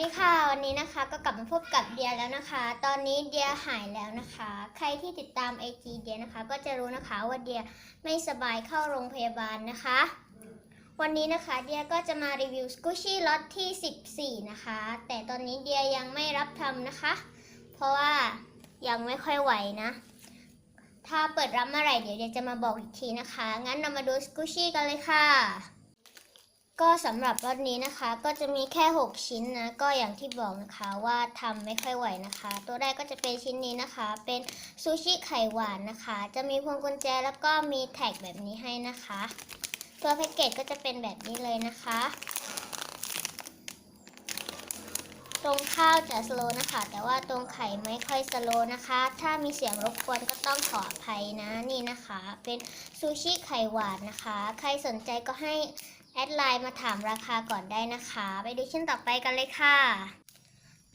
ดีค่ะวันนี้นะคะก็กลับกับเดียแล้วนะคะ ตอนนี้เดียหายแล้วนะคะ ใครที่ติดตามไอจีเดียนะคะ ก็จะรู้นะคะว่าเดียไม่สบายเข้าโรงพยาบาลนะคะ วันนี้นะคะเดียก็จะมารีวิวสกูชี่ล็อตที่ 14 นะคะ แต่ตอนนี้เดียยังไม่รับทำนะคะ เพราะว่ายังไม่ค่อยไหวนะ ถ้าเปิดรับเมื่อไหร่เดี๋ยวเดียจะมาบอกอีกทีนะคะ งั้นเรามาดูสกูชี่กันเลยค่ะ ก็สำหรับรถนี้นะคะ ก็จะมีแค่ 6 ชิ้นนะ ก็อย่างที่บอกนะคะว่าทำไม่ค่อยไหวนะคะ ตัวแรกก็จะเป็นชิ้นนี้นะคะ เป็นซูชิไข่หวานนะคะ จะมีพวงกุญแจแล้วก็มีแท็กแบบนี้ให้นะคะ ตัวแพ็กเกจก็จะเป็นแบบนี้เลยนะคะ ตรงข้าวจะสโลนะคะ แต่ว่าตรงไข่ไม่ค่อยสโลนะคะ ถ้ามีเสียงรบกวนก็ต้องขออภัยนะนี่นะคะ เป็นซูชิไข่หวานนะคะ ใครสนใจก็ให้ แอดไลน์มาถามราคาก่อนได้นะคะ ไปดูชิ้นต่อไปกันเลยค่ะ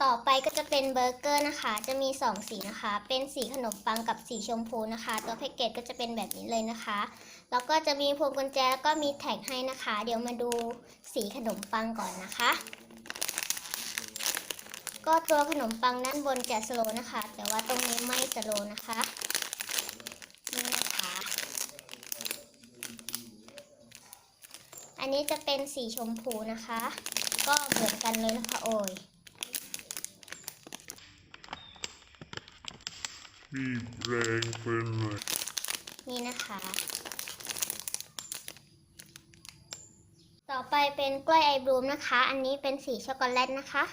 ต่อไปก็จะเป็นเบอร์เกอร์นะคะ จะมี 2 สีนะคะ เป็นสีขนมปังกับสีชมพูนะคะ ตัวแพ็กเกจก็จะเป็นแบบนี้เลยนะคะ แล้วก็จะมีพวงกุญแจแล้วก็มีแท็กให้นะคะ เดี๋ยวมาดูสีขนมปังก่อนนะคะก็ตัวขนมปังด้านบนจะสโลนะคะ แต่ว่าตรงนี้ไม่สโลนะคะนี่นะคะ อั นนี้จะเป็นสีชมพูนะคะ ก็เหมือนกันเลยนะคะโอ้ยบีบแรงไปหน่อยนี่นะคะ ต่อไปเป็นกล้วยไอบลูมนะคะ อันนี้เป็นสีช็อกโกแลตนะคะ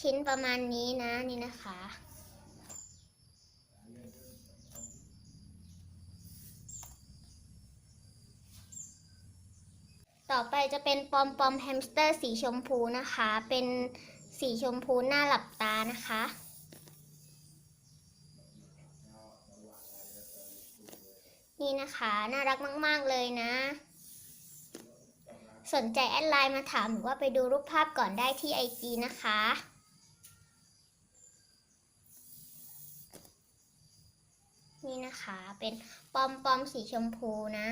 ชิ้นประมาณนี้นะนี่นะคะ ต่อไปจะเป็นปอมปอมแฮมสเตอร์สีชมพูนะคะ เป็นสีชมพูหน้าหลับตานะคะ นี่นะคะ น่ารักมาก ๆ เลยนะ สนใจแอดไลน์มาถามหรือว่าไปดูรูปภาพก่อนได้ที่ IG นะคะนี่นะคะ เป็นปอมปอมสีชมพูนะ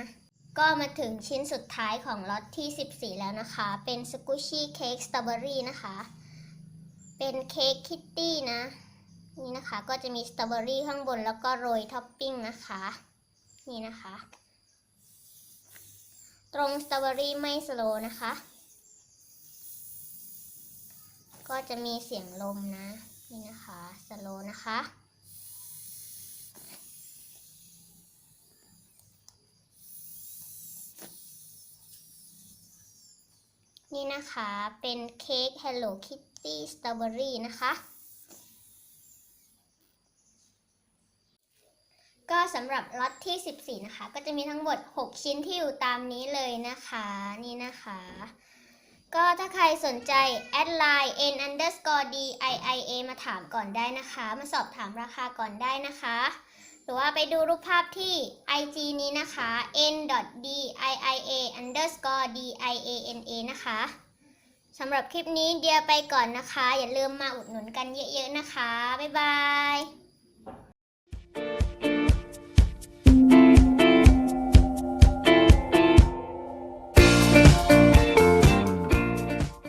ก็มาถึงชิ้นสุดท้ายของล็อตที่ 14 แล้วนะคะ เป็นสกูชี่เค้กสตรอเบอรี่นะคะ เป็นเค้กคิตตี้นะ นี่นะคะ ก็จะมีสตรอเบอรี่ข้างบนแล้วก็โรยท็อปปิ้งนะคะ นี่นะคะ ตรงสตรอเบอรี่ไม่สโลนะคะ ก็จะมีเสียงลมนะ นี่นะคะ สโลนะคะ นี่นะคะเป็นเค้ก Hello Kitty Strawberry นะคะ ก็สำหรับล็อตที่ 14 นะคะ ก็จะมีทั้งหมด 6 ชิ้นที่อยู่ตามนี้เลยนะคะ นี่นะคะ ก็ถ้าใครสนใจ แอดไลน์ n underscore d i i a มาถามก่อนได้นะคะ มาสอบถามราคาก่อนได้นะคะ หรือว่าไปดูรูปภาพที่ IG นี้นะคะ n d i i a underscore d i a n a นะคะสำหรับคลิปนี้เดียไปก่อนนะคะ อย่าลืมมาอุดหนุนกันเยอะๆนะคะ บ๊ายบาย